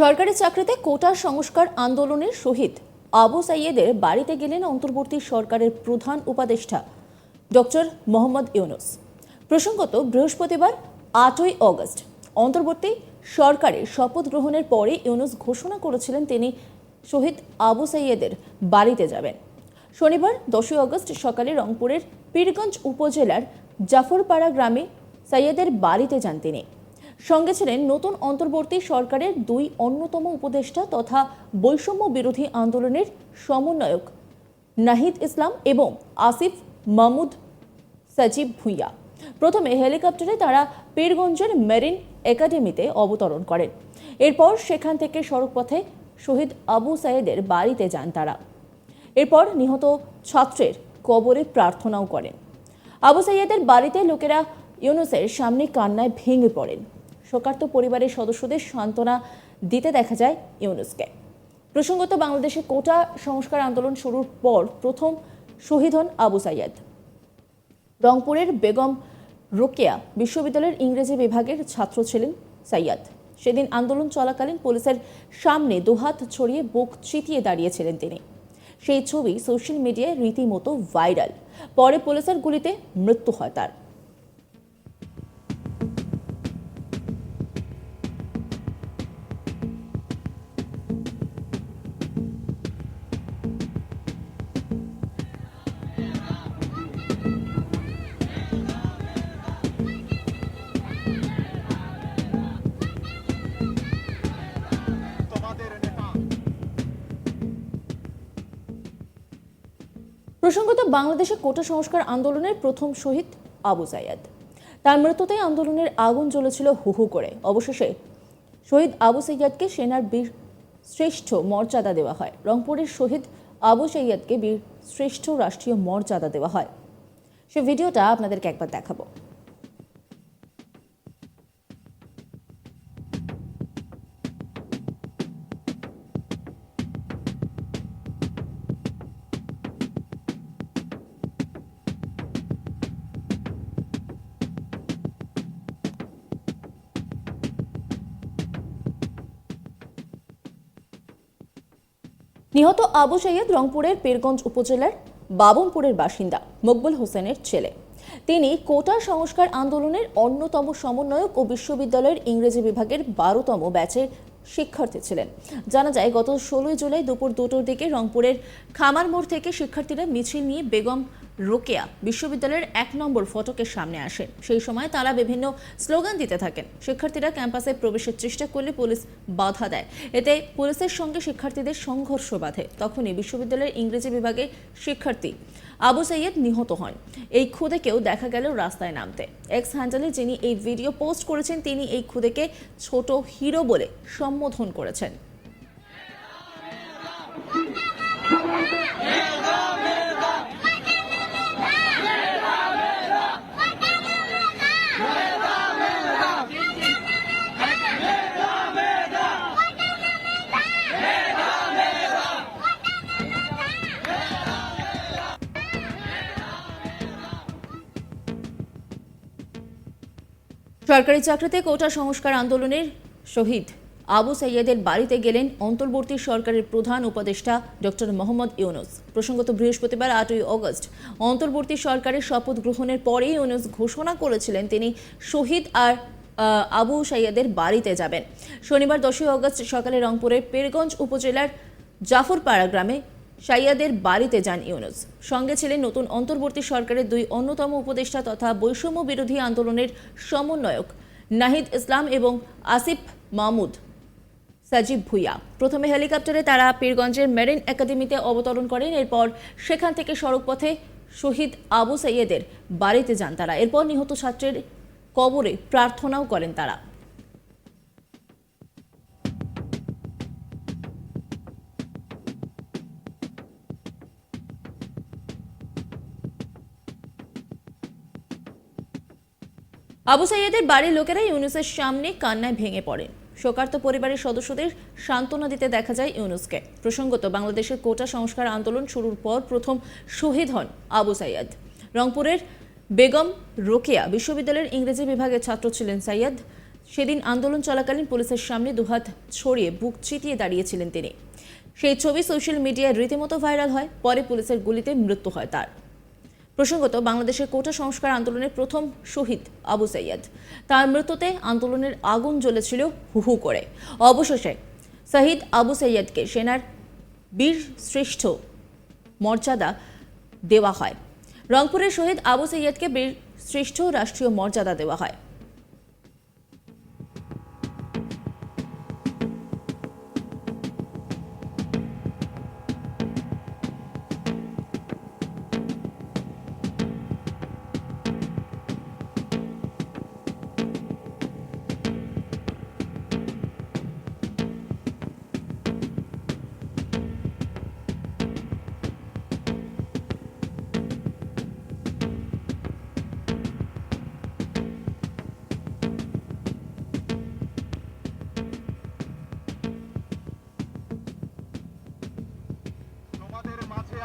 সরকারি চাকরিতে কোটা সংস্কার আন্দোলনের শহীদ আবু সাইয়েদের বাড়িতে গেলেন অন্তর্বর্তী সরকারের প্রধান উপদেষ্টা, ডক্টর মোহাম্মদ ইউনুস। প্রসঙ্গত, বৃহস্পতিবার আটই অগস্ট, অন্তর্বর্তী সরকারের শপথ গ্রহণের পরে ইউনুস ঘোষণা করেছিলেন তিনি শহীদ আবু সাইয়েদের বাড়িতে যাবেন। শনিবার দশই অগস্ট সকালে রংপুরের পীরগঞ্জ উপজেলার জাফরপাড়া গ্রামে সাইয়েদের বাড়িতে যান তিনি। সঙ্গে ছিলেন নতুন অন্তর্বর্তী সরকারের দুই অন্যতম উপদেষ্টা তথা বৈষম্য বিরোধী আন্দোলনের সমন্বয়ক নাহিদ ইসলাম এবং আসিফ মাহমুদ সাজিব ভুইয়া। প্রথমে হেলিকপ্টারে তারা পীরগঞ্জের মেরিন একাডেমিতে অবতরণ করেন। এরপর সেখান থেকে সড়কপথে শহীদ আবু সাইদের বাড়িতে যান তারা। এরপর নিহত ছাত্রের কবরে প্রার্থনাও করেন। আবু সাইয়েদের বাড়িতে লোকেরা ইউনুসের সামনে কান্নায় ভেঙে পড়েন। শোকার্ত পরিবারের সদস্যদের সান্ত্বনা দিতে দেখা যায় ইউনুসকে। প্রসঙ্গত বাংলাদেশে কোটা সংস্কার আন্দোলন শুরুর পর প্রথম শহীদ হন আবু সাইয়াদ। রংপুরের বেগম রোকেয়া বিশ্ববিদ্যালয়ের ইংরেজি বিভাগের ছাত্র ছিলেন সাইয়াদ। সেদিন আন্দোলন চলাকালীন পুলিশের সামনে দুহাত ছড়িয়ে বুক চিতিয়ে দাঁড়িয়েছিলেন তিনি। সেই ছবি সোশ্যাল মিডিয়ায় রীতিমতো ভাইরাল। পরে পুলিশের গুলিতে মৃত্যু হয় তার। প্রসঙ্গত বাংলাদেশে কোটা সংস্কার আন্দোলনের প্রথম শহীদ আবু সাইয়াদ তার মৃত্যুতে আন্দোলনের আগুন জ্বলেছিল হু হু করে। অবশেষে শহীদ আবু সৈয়াদকে সেনার বীর শ্রেষ্ঠ মর্যাদা দেওয়া হয়। রংপুরের শহীদ আবু সৈয়াদকে বীর শ্রেষ্ঠ রাষ্ট্রীয় মর্যাদা দেওয়া হয়। সে ভিডিওটা আপনাদেরকে একবার দেখাবো। নিহত আবু সৈয়দ রংপুরের পীরগঞ্জ উপজেলার বাবনপুরের বাসিন্দা মকবুল হোসেনের ছেলে। তিনি কোটা সংস্কার আন্দোলনের অন্যতম সমন্বয়ক ও বিশ্ববিদ্যালয়ের ইংরেজি বিভাগের বারোতম ব্যাচের শিক্ষার্থী ছিলেন। জানা যায়, গত ষোলোই জুলাই দুপুর দুটোর দিকে রংপুরের খামার মোড় থেকে শিক্ষার্থীরা মিছিল নিয়ে বেগম রোকেয়া বিশ্ববিদ্যালয়ের এক নম্বর ফটকের সামনে আসেন সেই সময় তারা বিভিন্ন স্লোগান দিতে থাকেন। শিক্ষার্থীরা ক্যাম্পাসে প্রবেশের চেষ্টা করলে পুলিশ বাধা দেয়। এতে পুলিশের সঙ্গে শিক্ষার্থীদের সংঘর্ষ বাধে। তখনই বিশ্ববিদ্যালয়ের ইংরেজি বিভাগে শিক্ষার্থী আবু সাইয়েদ নিহত হন। এই খুদেকেও দেখা গেল রাস্তায় নামতে। এক্স হ্যান্ডেলে যিনি এই ভিডিও পোস্ট করেছেন, তিনি এই খুদেকে ছোট হিরো বলে সম্বোধন করেছেন। সরকারি চাকরিতে কোটা সংস্কার আন্দোলনের শহীদ। আবু সাইয়েদের বাড়িতে গেলেন অন্তর্বর্তী সরকারের প্রধান উপদেষ্টা ডক্টর মোহাম্মদ ইউনুস। প্রসঙ্গত বৃহস্পতিবার আটই অগস্ট অন্তর্বর্তী সরকারের শপথ গ্রহণের পরেই ইউনুস ঘোষণা করেছিলেন তিনি শহীদ আর আবু সাইয়েদের বাড়িতে যাবেন। শনিবার দশই অগস্ট সকালে রংপুরের পীরগঞ্জ উপজেলার জাফরপাড়া গ্রামে সাইয়াদের বাড়িতে যান ইউনুস। সঙ্গে ছিলেন নতুন অন্তর্বর্তী সরকারের দুই অন্যতম উপদেষ্টা তথা বৈষম্য বিরোধী আন্দোলনের সমন্বয়ক নাহিদ ইসলাম এবং আসিফ মাহমুদ সাজিব ভুইয়া। প্রথমে হেলিকপ্টারে তারা পীরগঞ্জের মেরিন একাডেমিতে অবতরণ করেন। এরপর সেখান থেকে সড়কপথে শহীদ আবু সাইয়েদের বাড়িতে যান তারা। এরপর নিহত ছাত্রের কবরে প্রার্থনাও করেন তারা। আবু সাইয়েদের বাড়ির লোকেরা ইউনুসের সামনে কান্নায় ভেঙে পড়েন। শোকার্ত পরিবারের সদস্যদের সান্ত্বনা দিতে দেখা যায় ইউনুসকে। প্রসঙ্গত, বাংলাদেশের কোটা সংস্কার আন্দোলন শুরুর পর প্রথম শহীদ হন আবু সাইয়াদ। রংপুরের বেগম রোকেয়া বিশ্ববিদ্যালয়ের ইংরেজি বিভাগের ছাত্র ছিলেন সাইয়াদ। সেদিন আন্দোলন চলাকালীন পুলিশের সামনে দুহাত ছড়িয়ে বুক চিতিয়ে দাঁড়িয়েছিলেন তিনি। সেই ছবি সোশ্যাল মিডিয়ায় রীতিমতো ভাইরাল হয়, পরে পুলিশের গুলিতে মৃত্যু হয় তার। প্রসঙ্গত বাংলাদেশের কোটা সংস্কার আন্দোলনের প্রথম শহীদ আবু সৈয়দ তার মৃত্যুতে আন্দোলনের আগুন জ্বলেছিল হু হু করে। অবশেষে শহীদ আবু সৈয়দকে সেনার বীর শ্রেষ্ঠ মর্যাদা দেওয়া হয়। রংপুরের শহীদ আবু সৈয়দকে বীর শ্রেষ্ঠ রাষ্ট্রীয় মর্যাদা দেওয়া হয়।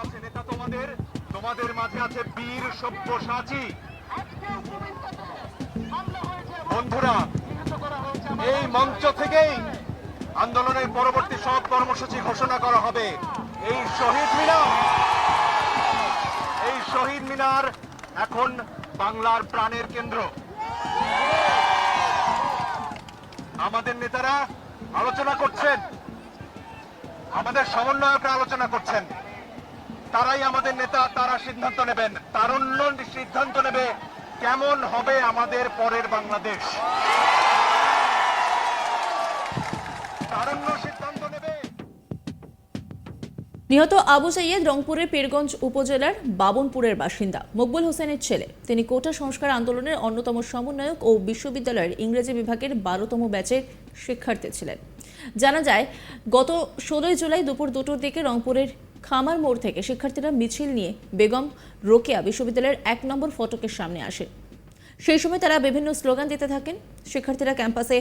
আছে নেতা তোমাদের? তোমাদের মাঝে আছে বীর সব্যসাচী। বন্ধুরা, এই মঞ্চ থেকেই আন্দোলনের পরবর্তী সব কর্মসূচি ঘোষণা করা হবে। এই শহীদ মিনার, এই শহীদ মিনার এখন বাংলার প্রাণের কেন্দ্র। আমাদের নেতারা আলোচনা করছেন। আমাদের সমন্বয়করা আলোচনা করছেন। তারাই আমাদের নেতা, তারা সিদ্ধান্ত নেবেন। তারুণ্য সিদ্ধান্ত নেবে কেমন হবে আমাদের পরের বাংলাদেশ। নিহত আবু সৈয়দ রংপুরের পীরগঞ্জ উপজেলার বাবনপুরের বাসিন্দা। মকবুল হোসেনের ছেলে। তিনি কোটা সংস্কার আন্দোলনের অন্যতম সমন্বয়ক ও বিশ্ববিদ্যালয়ের ইংরেজি বিভাগের বারোতম ব্যাচের শিক্ষার্থী ছিলেন। জানা যায়, গত ষোলোই জুলাই দুপুর দুটোর দিকে রংপুরের খামার মোড় থেকে শিক্ষার্থীরা মিছিল নিয়ে বেগম রোকেয়া বিশ্ববিদ্যালয়ের এক নম্বর ফটকের সামনে আসে। সেই সময় তারা বিভিন্ন স্লোগান দিতে থাকেন। শিক্ষার্থীরা ক্যাম্পাসে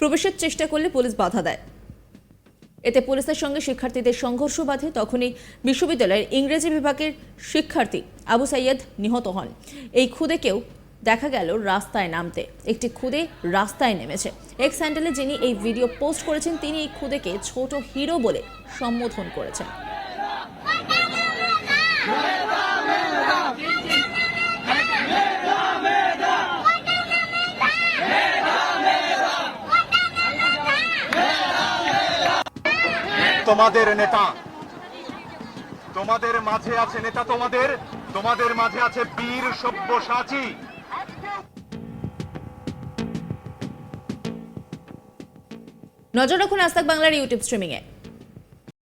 প্রবেশের চেষ্টা করলে পুলিশ বাধা দেয়। এতে পুলিশের সঙ্গে শিক্ষার্থীদের সংঘর্ষ বাধে। তখনই বিশ্ববিদ্যালয়ের ইংরেজি বিভাগের শিক্ষার্থী আবু সাইয়দ নিহত হন। এই খুদেকেও দেখা গেল রাস্তায় নামতে। একটি খুদে রাস্তায় নেমেছে। এক্স স্যান্ডেলে যিনি এই ভিডিও পোস্ট করেছেন, তিনি এই খুদেকে ছোট হিরো বলে সম্বোধন করেছেন। তোমাদের নেতা। তোমাদের মাঝে আছে নেতা তোমাদের তোমাদের মাঝে আছে বীর সব্যসাচী। নজর রাখুন আস্তাক বাংলার ইউটিউব স্ট্রিমিং স্ট্রিমিংয়ে।